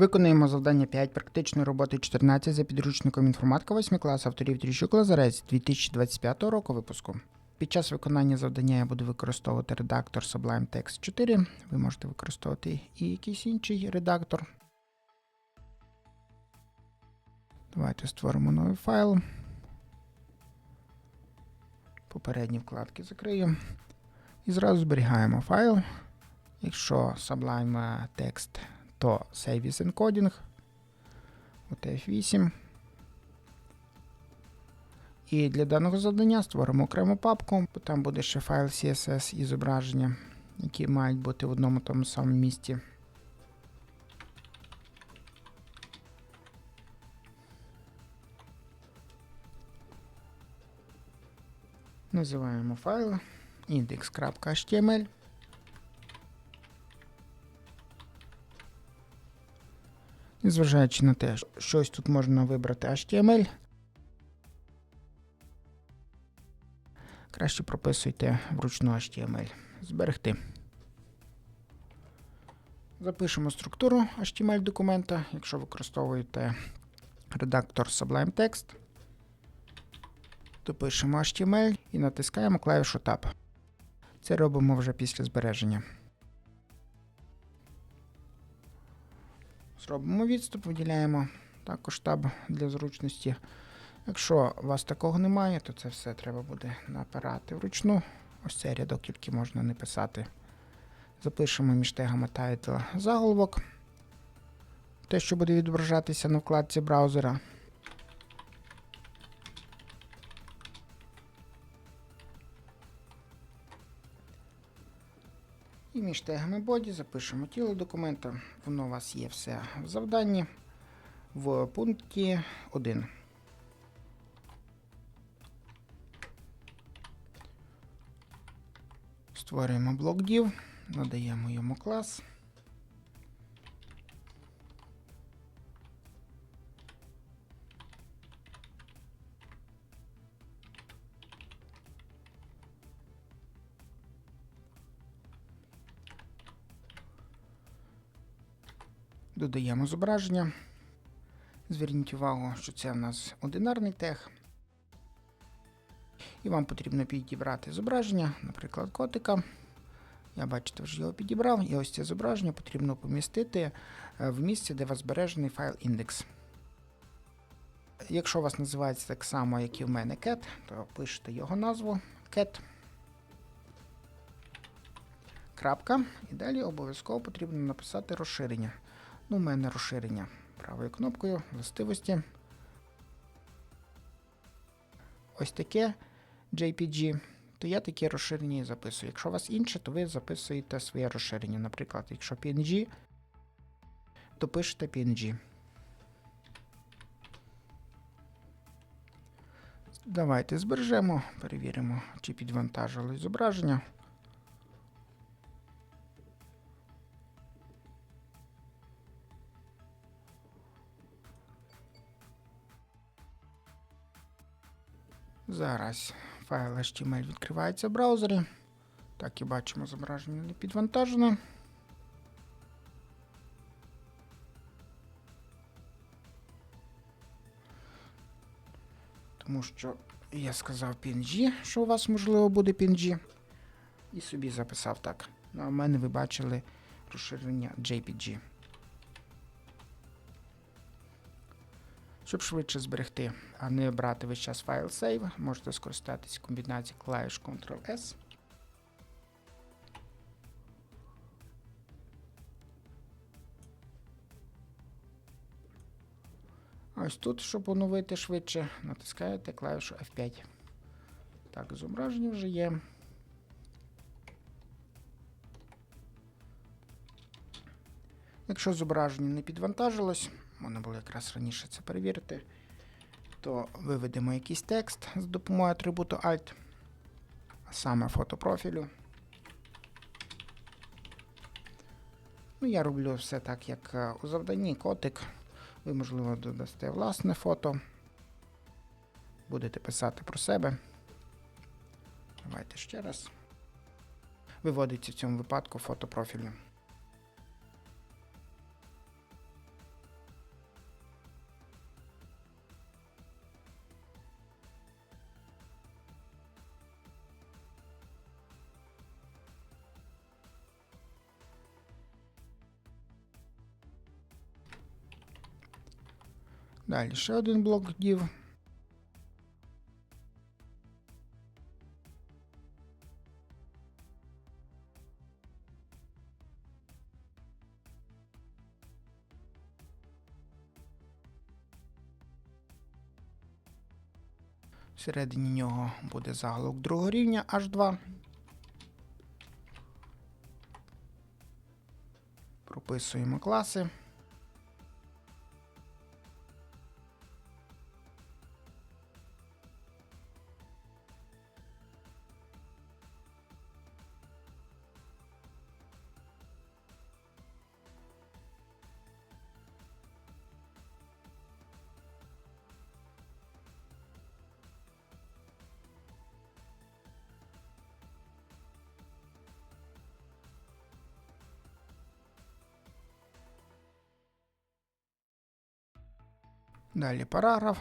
Виконуємо завдання 5 практичної роботи 14 за підручником інформатика 8 клас авторів Тріщук Лазарець 2025 року випуску. Під час виконання завдання я буду використовувати редактор Sublime Text 4. Ви можете використовувати і якийсь інший редактор. Давайте створимо новий файл. Попередні вкладки закрию. І зразу зберігаємо файл. Якщо Sublime Text то with Encoding, UTF-8. І для даного завдання створимо окрему папку, там буде ще файл CSS і зображення, які мають бути в одному тому самому місці. Називаємо файл index.html. Незважаючи на те, що щось тут можна вибрати HTML, краще прописуйте вручну HTML. Зберегти. Запишемо структуру HTML документа, якщо використовуєте редактор Sublime Text. Допишемо HTML і натискаємо клавішу Tab. Це робимо вже після збереження. Зробимо відступ, виділяємо також штаб для зручності. Якщо у вас такого немає, то це все треба буде напирати вручну. Ось цей рядок тільки можна не писати. Запишемо між тегами title заголовок. Те, що буде відображатися на вкладці браузера. Між тегами боді запишемо тіло документа. Воно у вас є все в завданні в пункті 1. Створюємо блок div, надаємо йому клас. Додаємо зображення. Зверніть увагу, що це в нас одинарний тег. І вам потрібно підібрати зображення, наприклад, котика. Я бачите, вже його підібрав. І ось це зображення потрібно помістити е, в місце, де у вас збережений файл індекс. Якщо у вас називається так само, як і в мене cat, то пишете його назву cat. Крапка. І далі обов'язково потрібно написати розширення. Ну, у мене розширення правою кнопкою, властивості. Ось таке JPG, то я таке розширення і записую. Якщо у вас інше, то ви записуєте своє розширення. Наприклад, якщо PNG, то пишете PNG. Давайте збережемо, перевіримо, чи підвантажилось зображення. Зараз файл HTML відкривається в браузері. Так і бачимо, зображення не підвантажено. Тому що я сказав PNG, що у вас можливо буде PNG. І собі записав так. Ну, а в мене ви бачили розширення JPG. Щоб швидше зберегти, а не брати весь час файл Save, можете скористатись комбінацією клавіш Ctrl-S. Ось тут, щоб оновити швидше, натискаєте клавішу F5. Так, зображення вже є. Якщо зображення не підвантажилось, можна було якраз раніше це перевірити, то виведемо якийсь текст з допомогою атрибуту Alt, саме фото профілю. Ну, я роблю все так, як е, у завданні котик. Ви, можливо, додасте власне фото. Будете писати про себе. Давайте ще раз. Виводиться в цьому випадку фото профілю. Далі ще один блок div. Всередині нього буде заголовок другого рівня H2. Прописуємо класи. Далі параграф.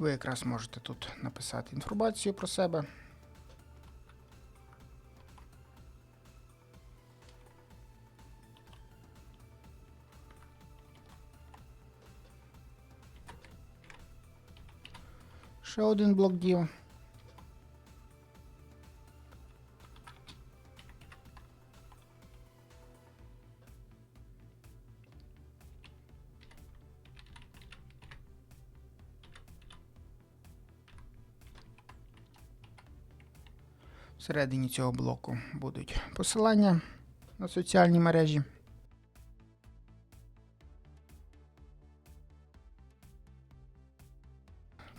Ви якраз можете тут написати інформацію про себе. Ще один блок дів. Всередині цього блоку будуть посилання на соціальні мережі.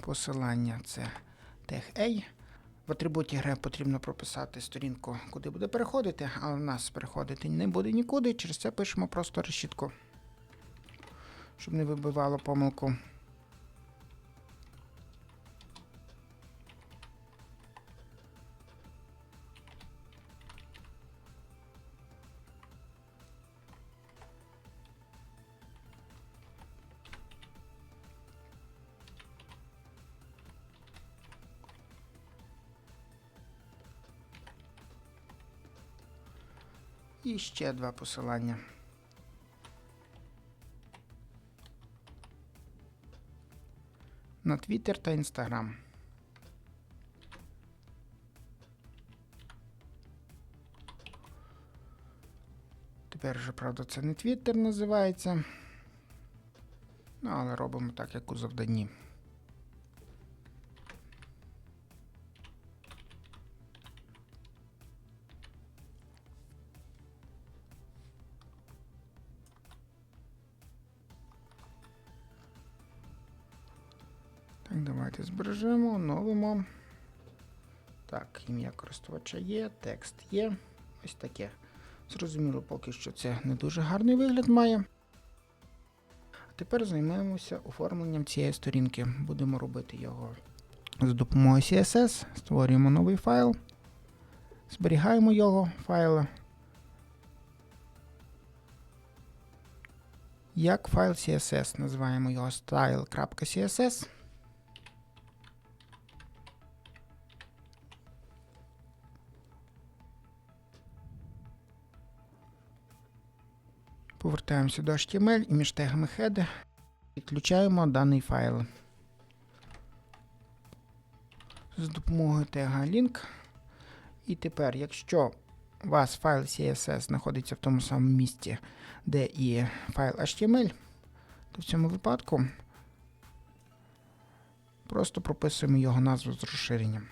Посилання це TechA. В атрибуті гри потрібно прописати сторінку, куди буде переходити, але в нас переходити не буде нікуди. Через це пишемо просто решітку, щоб не вибивало помилку. Ще два посилання. На Twitter та Instagram. Тепер вже, правда, це не Twitter називається. Ну, але робимо так, як у завданні. Збережемо, оновимо. Так, ім'я користувача є, текст є. Ось таке. Зрозуміло, поки що це не дуже гарний вигляд має. А тепер займемося оформленням цієї сторінки. Будемо робити його з допомогою CSS. Створюємо новий файл, зберігаємо його файли. Як файл CSS. Називаємо його style.css. Повертаємося до HTML і між тегами head підключаємо даний файл. З допомогою тега link. І тепер, якщо у вас файл CSS знаходиться в тому самому місці, де і файл HTML, то в цьому випадку просто прописуємо його назву з розширенням.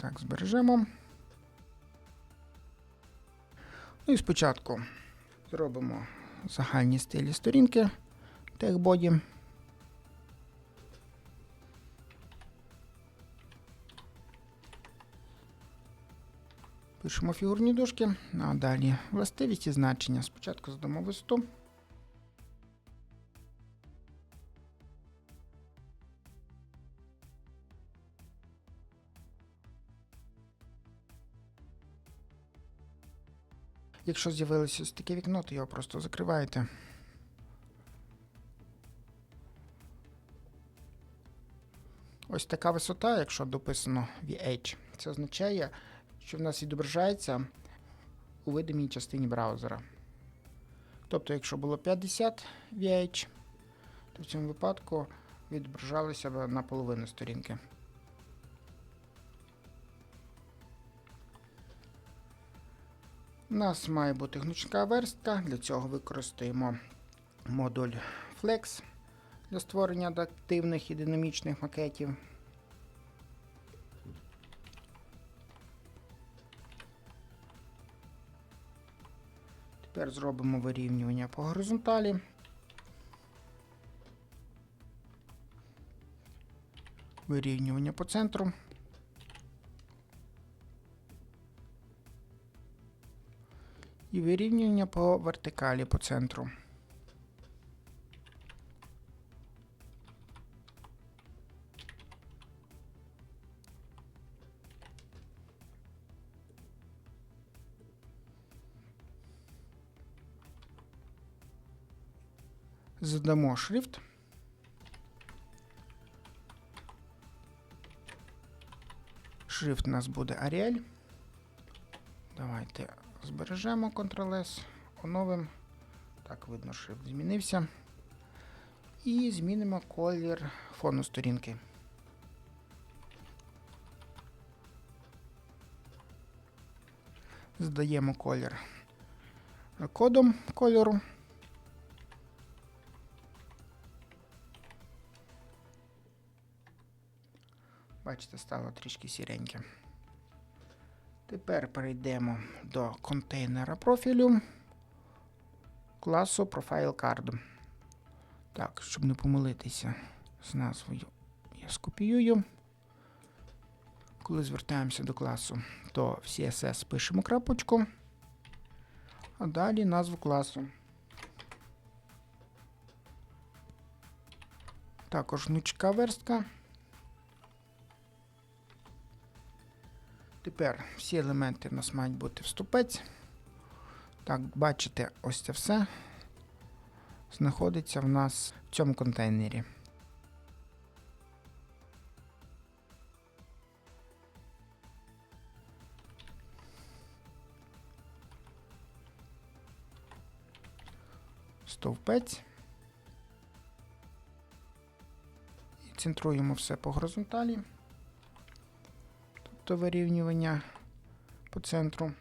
Так, збережемо. Ну і спочатку зробимо загальні стилі сторінки техбоді. Пишемо фігурні дошки, а далі властивість і значення. Спочатку задамо висоту. Якщо з'явилося ось таке вікно, то його просто закриваєте. Ось така висота, якщо дописано VH, це означає, що в нас відображається у видимій частині браузера. Тобто, якщо було 50 VH, то в цьому випадку відображалося б на половину сторінки. Нас має бути гнучка верстка. Для цього використаємо модуль Flex для створення адаптивних і динамічних макетів. Тепер зробимо вирівнювання по горизонталі. Вирівнювання по центру. І вирівнювання по вертикалі по центру. Задамо шрифт. Шрифт у нас буде Arial. Давайте збережемо Ctrl-S, оновимо. Так, видно, шрифт змінився. І змінимо колір фону сторінки. Здаємо колір кодом кольору. Бачите, стало трішки сіреньке. Тепер перейдемо до контейнера профілю класу Profile Card. Так, щоб не помилитися з назвою, я скопіюю. Коли звертаємося до класу, то в CSS пишемо крапочку, а далі назву класу. Також гнучка верстка. Тепер всі елементи в нас мають бути в ступець. Так, бачите, ось це все знаходиться в нас в цьому контейнері. Стовпець. І центруємо все по горизонталі вирівнювання по центру.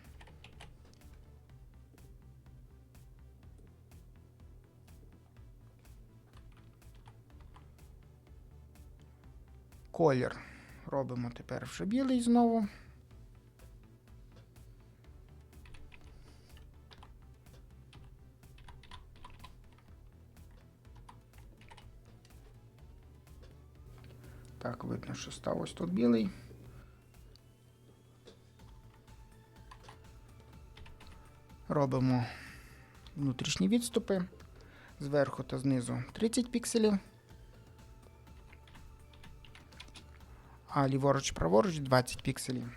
Колір робимо тепер вже білий знову. Так, видно, що став ось тут білий. Робимо внутрішні відступи зверху та знизу 30 пікселів, а ліворуч праворуч 20 пікселів.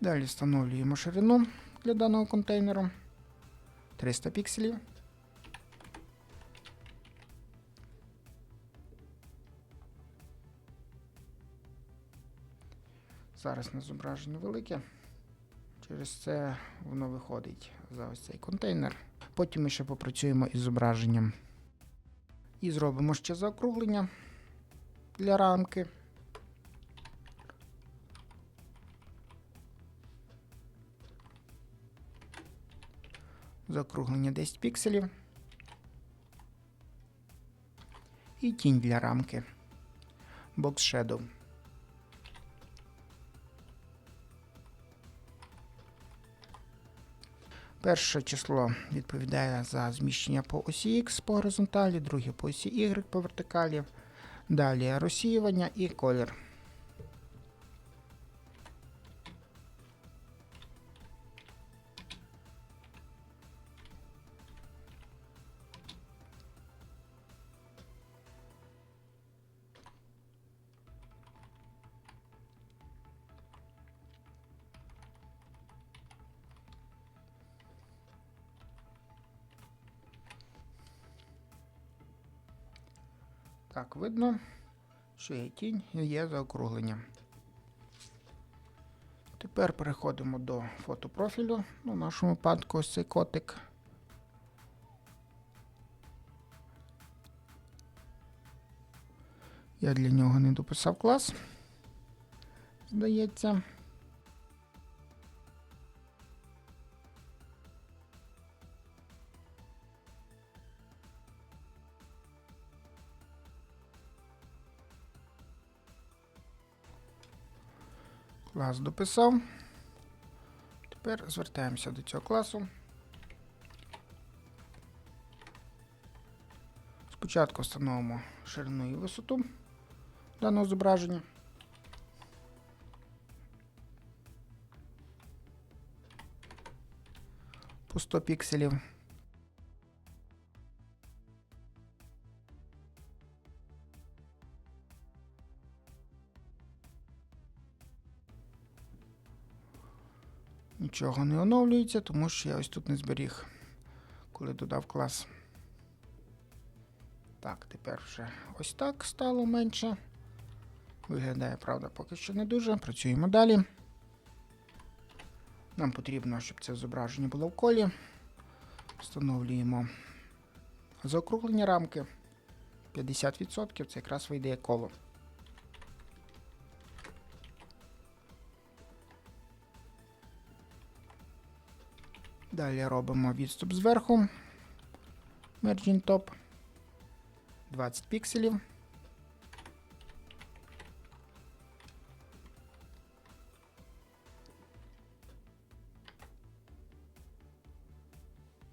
Далі встановлюємо ширину для даного контейнеру 300 пікселів. Зараз на зображення велике. Через це воно виходить за ось цей контейнер. Потім ми ще попрацюємо із зображенням. І зробимо ще заокруглення для рамки. Заокруглення 10 пікселів. І тінь для рамки. Box Shadow. Перше число відповідає за зміщення по осі X по горизонталі, друге по осі Y по вертикалі. Далі розсіювання і колір. Так, видно, що є тінь і є заокруглення. Тепер переходимо до фотопрофілю. Ну, в нашому випадку ось цей котик. Я для нього не дописав клас. Здається. Клас дописав. Тепер звертаємося до цього класу. Спочатку встановимо ширину і висоту даного зображення. По 100 пікселів. Нічого не оновлюється, тому що я ось тут не зберіг, коли додав клас. Так, тепер вже ось так стало менше. Виглядає, правда, поки що не дуже. Працюємо далі. Нам потрібно, щоб це зображення було в колі. Встановлюємо заокруглення рамки. 50% це якраз вийде коло. Далі робимо відступ зверху. Merging Top. 20 пікселів.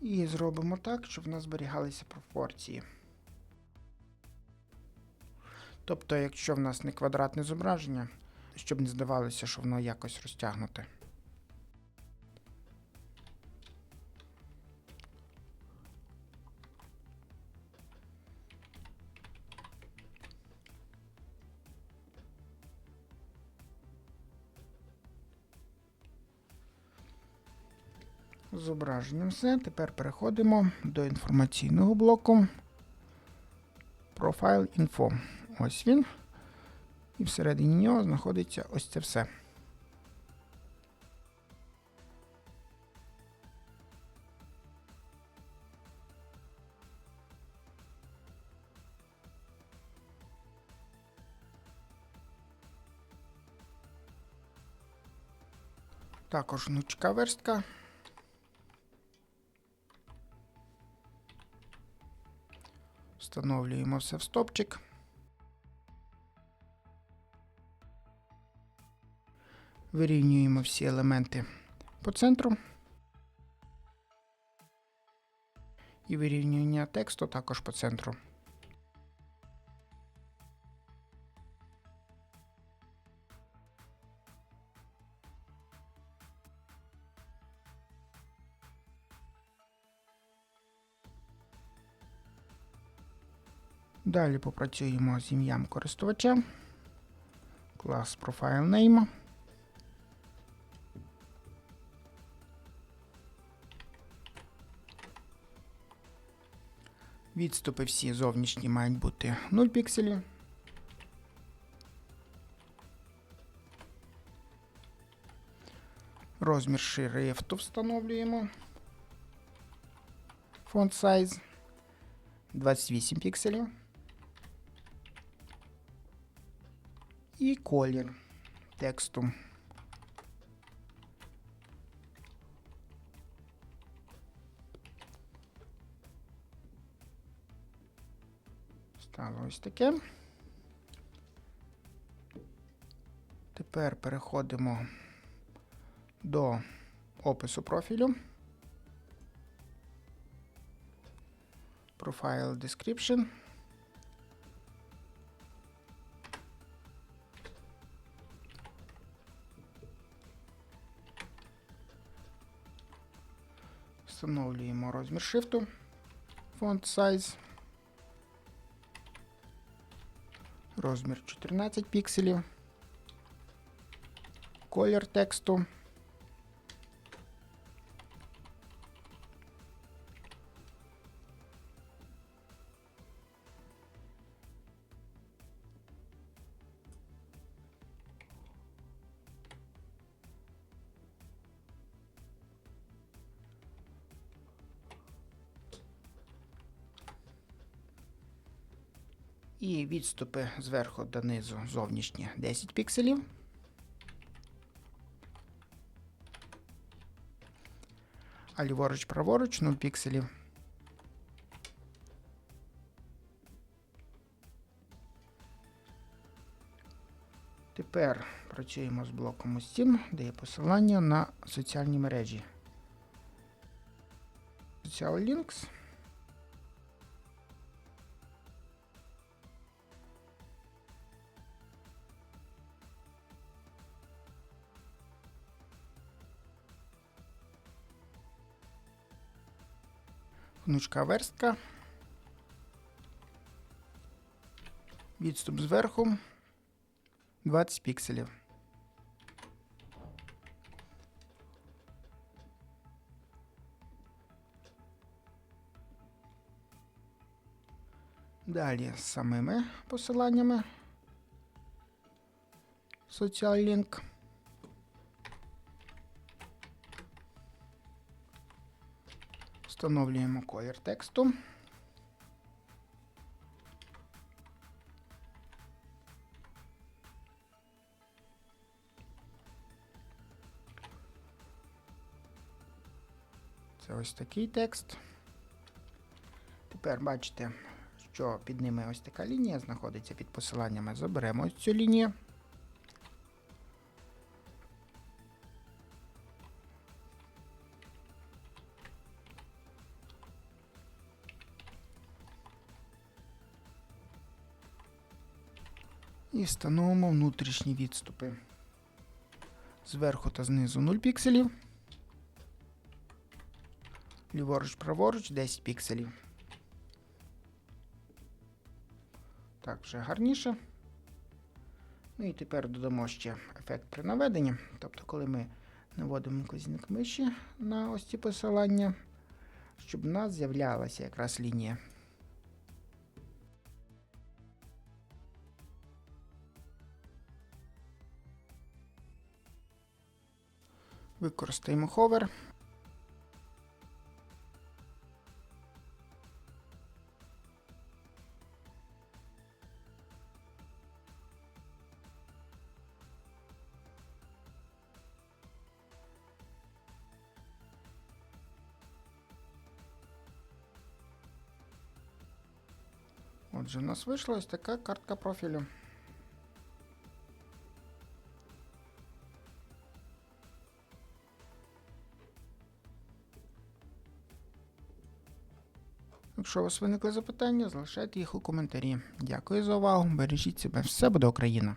І зробимо так, щоб в нас зберігалися пропорції. Тобто, якщо в нас не квадратне зображення, щоб не здавалося, що воно якось розтягнуте. Зображенням все. Тепер переходимо до інформаційного блоку. Profile Info. Ось він. І всередині нього знаходиться ось це все. Також гнучка верстка. Встановлюємо все в стопчик. Вирівнюємо всі елементи по центру. І вирівнювання тексту також по центру. Далі попрацюємо з ім'ям користувача. Клас Profile Name. Відступи всі зовнішні мають бути 0 пікселів. Розмір шрифту встановлюємо. Font size 28 пікселів. і колір тексту. Стало ось таке. Тепер переходимо до опису профілю. Profile Description. Встановлюємо розмір шрифту. Font size. Розмір 14 пікселів. Колір тексту. Відступи зверху донизу зовнішні 10 пікселів. А ліворуч праворуч 0 пікселів. Тепер працюємо з блоком Steam, де є посилання на соціальні мережі. Social Links. Гнучка верстка. Відступ зверху 20 пікселів. Далі з самими посиланнями. Social Link. Встановлюємо колір тексту. Це ось такий текст. Тепер бачите, що під ними ось така лінія знаходиться під посиланнями. Заберемо ось цю лінію. І встановимо внутрішні відступи. Зверху та знизу 0 пікселів. Ліворуч, праворуч 10 пікселів. Так, вже гарніше. Ну і тепер додамо ще ефект при наведенні. Тобто, коли ми наводимо клізінг миші на ось ці посилання, щоб у нас з'являлася якраз лінія. Використаємо ховер. Отже, у нас вийшла ось така картка профілю. Якщо у вас виникли запитання, залишайте їх у коментарі. Дякую за увагу. Бережіть себе. Все буде Україна!